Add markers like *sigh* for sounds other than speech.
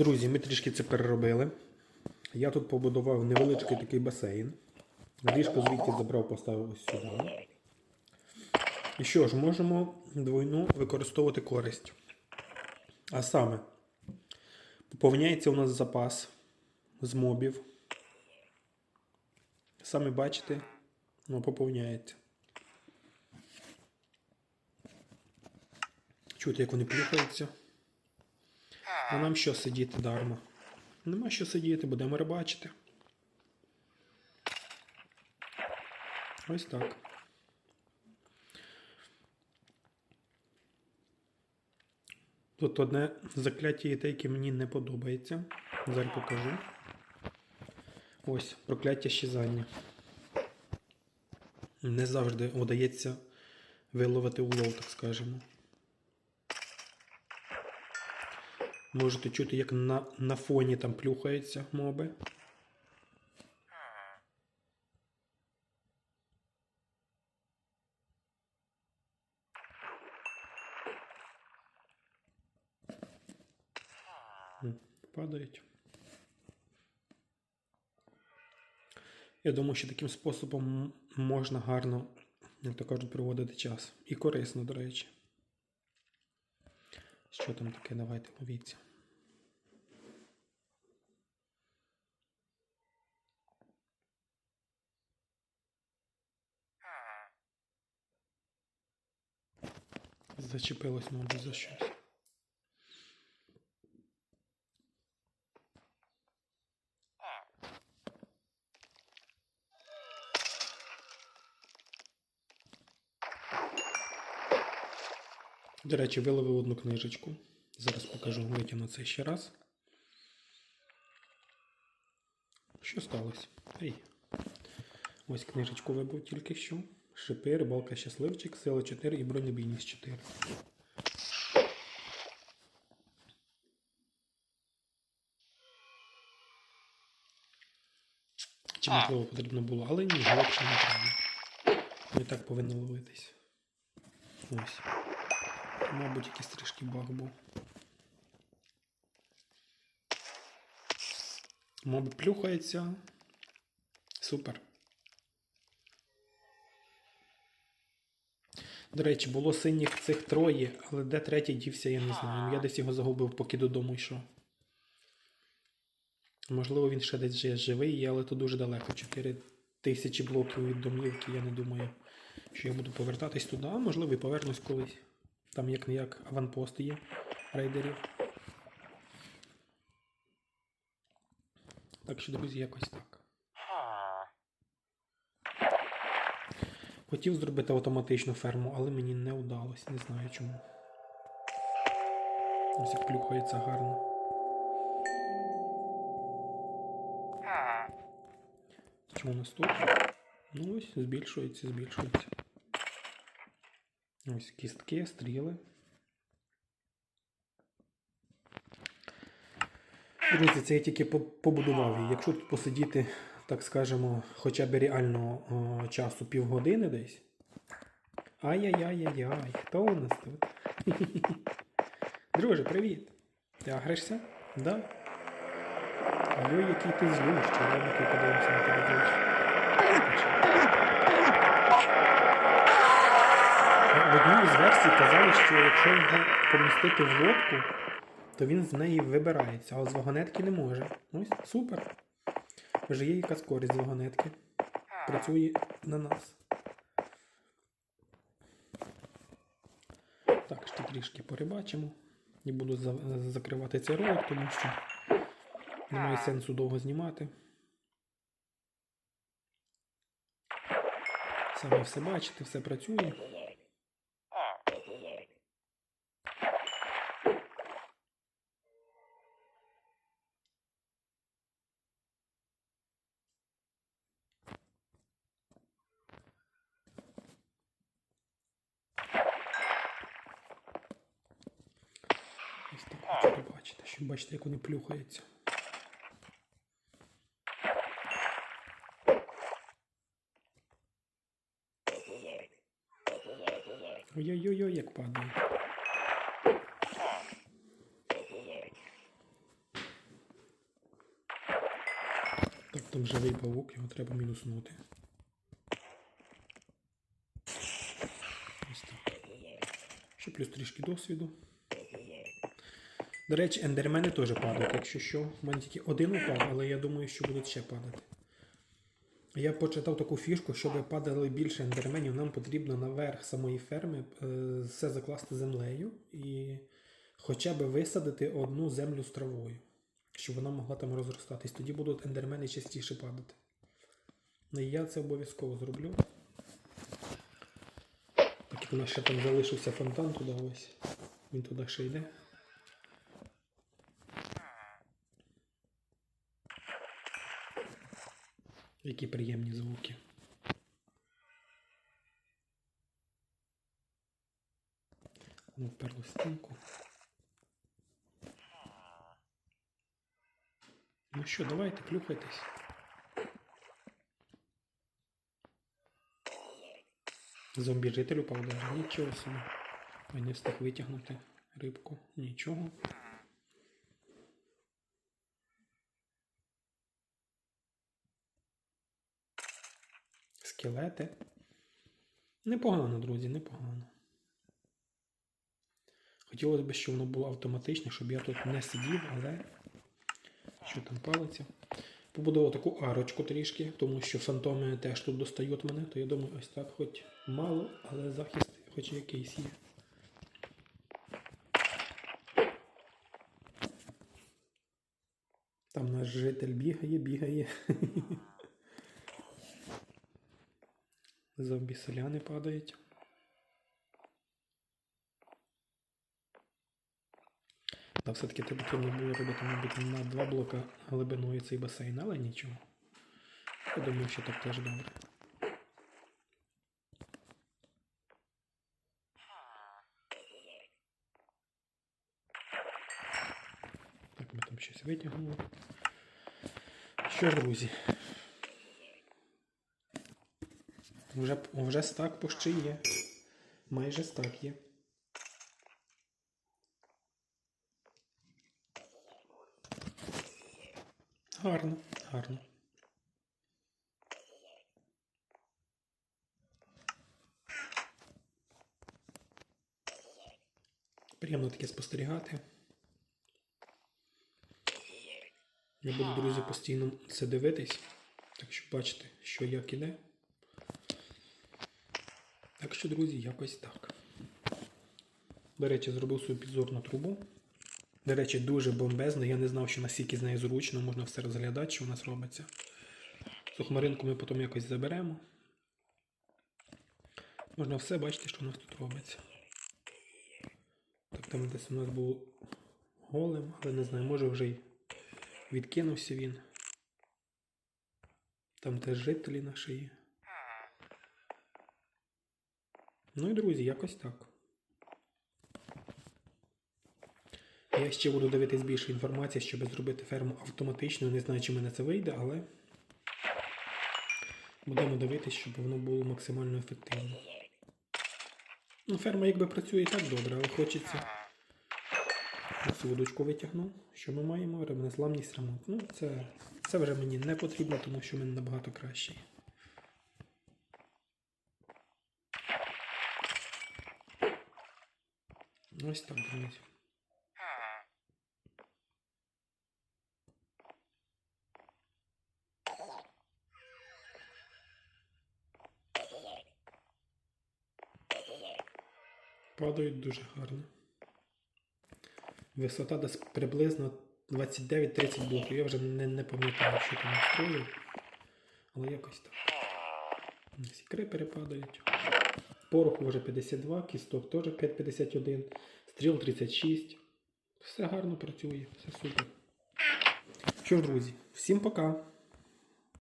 Друзі, ми трішки це переробили. Я тут побудував невеличкий такий басейн. Ліжко звідти забрав, поставив ось сюди. І що ж, можемо двойну використовувати користь. А саме, поповняється у нас запас з мобів. Самі бачите, воно поповняється. Чути, як вони плюхаються. А нам що сидіти дарма? Нема що сидіти, будемо рибачити. Ось так. Тут одне закляття є те, яке мені не подобається. Зараз покажу. Ось, прокляття щезання. Не завжди вдається виловити улов, так скажемо. Можете чути, як на, на фоні там плюхаються моби. Падають. Я думаю, що таким способом можна гарно, як то кажуть, проводити час. І корисно, до речі. Що там таке? Давайте повіться. Зачепилось, мабуть, за щось. До речі, виловив одну книжечку. Зараз покажу, витягну це ще раз. Що сталося? Ей. Ось книжечку вибив тільки що. Шипи, рибалка щасливчик, сила 4 і бронебійність 4. Чи можливо потрібно було, але ні, глибше не треба. Не так повинно ловитись. Ось. Мабуть, якийсь трішки баг був. Мабуть, плюхається. Супер. До речі, було синіх цих троє, але де третій дівся, я не знаю. Я десь його загубив, поки додому йшов. Можливо, він ще десь живий але то дуже далеко. 4 тисячі блоків від домівки. Я не думаю, що я буду повертатись туди, а можливо і повернусь колись. Там як не як аванпост є рейдерів. Так що, друзі, якось так. Хотів зробити автоматичну ферму, але мені не вдалося, не знаю чому. Ось як плюхається гарно. Чому наступне? Ну ось, збільшується, збільшується. Ось кістки, стріли. Друзі, це я тільки побудував її. Якщо тут посидіти, так скажемо, хоча б реального о, часу півгодини десь. Ай-яй-яй-яй-яй, хто у нас тут? *laughs* Друже, привіт! Ти агришся? Да? Ой, який ти злий, що який подивився на тебе що якщо його помістити в лодку, то він з неї вибирається, а з вагонетки не може. Ось, супер. Вже є якась користь з вагонетки. Працює на нас. Так, ще трішки порибачимо. Не буду за- закривати цей ролик, тому що немає сенсу довго знімати. Самі все бачите, все працює. Ще бачите, як вони плюхаються. Ой-ой-ой, як падає. Так, там живий павук, його треба мінуснути. Ось так. Ще плюс трішки досвіду. До речі, ендермени теж падають, якщо що. У мене тільки один упав, але я думаю, що будуть ще падати. Я почитав таку фішку, щоб падали більше ендерменів, нам потрібно наверх самої ферми е, все закласти землею і хоча б висадити одну землю з травою, щоб вона могла там розростатись. Тоді будуть ендермени частіше падати. Ну, і я це обов'язково зроблю. Так як у нас ще там залишився фонтан туди ось. Він туди ще йде. Які приємні звуки. Ну, вперло стінку. Ну що, давайте, плюхайтесь. Зомбі житель упав даже. Нічого собі. Я не встиг витягнути рибку. Нічого. Скелети. Непогано, друзі, непогано. Хотілося б, щоб воно було автоматично, щоб я тут не сидів, але що там палиться. Побудував таку арочку трішки, тому що фантоми теж тут достають мене, то я думаю, ось так хоч мало, але захист хоч якийсь є. Там наш житель бігає, бігає. *laughs* Зомбі селяни падають. Та все-таки це потрібно було робити, мабуть, на два блока глибиною цей басейн, але нічого. Я думаю, що так теж добре. Так, ми там щось витягнули. Що ж, друзі? Вже, вже стак пощі є. Майже стак є. Гарно, гарно. Приємно таке спостерігати. Я буду, друзі, постійно це дивитись, так що бачите, що як іде. Так що, друзі, якось так. До речі, зробив свою підзорну трубу. До речі, дуже бомбезно. Я не знав, що настільки з нею зручно, можна все розглядати, що у нас робиться. Сухмаринку ми потім якось заберемо. Можна все бачити, що у нас тут робиться. Так там десь у нас був голем, але не знаю, може вже й відкинувся він. Там теж жителі наші є. Ну і друзі, якось так. Я ще буду дивитись більше інформації, щоб зробити ферму автоматично. Не знаю, чи в мене це вийде, але будемо дивитись, щоб воно було максимально ефективно. Ну, ферма якби працює і так добре, але хочеться. Ось водочку витягнув. Що ми маємо? Незламність ремонт. Ну, це, це вже мені не потрібно, тому що в мене набагато краще. Ось так, друзі. Падають дуже гарно. Висота десь приблизно 29-30 блоків. Я вже не, не пам'ятаю, що там настроїв. Але якось так. Ось і крипери падають. Пороху вже 52, кісток теж 5,51, стріл 36. Все гарно працює, все супер. Що друзі, всім пока!